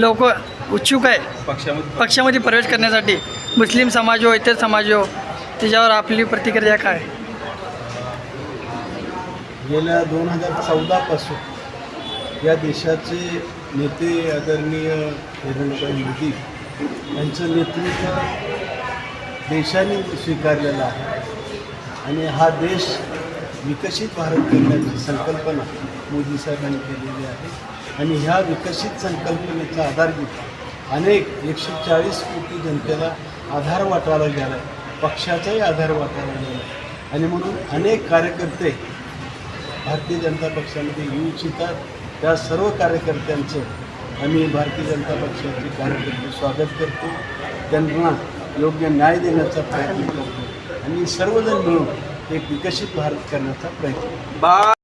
लोक उत्सुक आहे. पक्षामध्ये पक्षामध्ये प्रवेश करण्यासाठी. मुस्लिम समाज हो इतर समाज हो त्याच्यावर आपली प्रतिक्रिया काय? गेल्या दोन हजार चौदापासून या देशाचे नेते आदरणीय नरेंद्रभाई मोदी यांचं नेतृत्व देशाने स्वीकारलेलं आहे. आणि हा देश विकसित भारत करण्याची संकल्पना मोदी साहेबांनी केलेली आहे. आणि ह्या विकसित संकल्पनेचा आधार घेऊन अनेक एकशे चाळीस कोटी जनतेला आधार वाटायला गेला आहे पक्षाचाही आधार वाटायला गेला आहे आणि म्हणून अनेक कार्यकर्ते भारतीय जनता पक्षामध्ये येऊ इच्छितात. त्या सर्व कार्यकर्त्यांचं आम्ही भारतीय जनता पक्षाचे कार्यकर्ते स्वागत करतो. त्यांना योग्य न्याय देण्याचा प्रयत्न करतो. आणि सर्वजण मिळून एक विकसित भारत करण्याचा प्रयत्न बा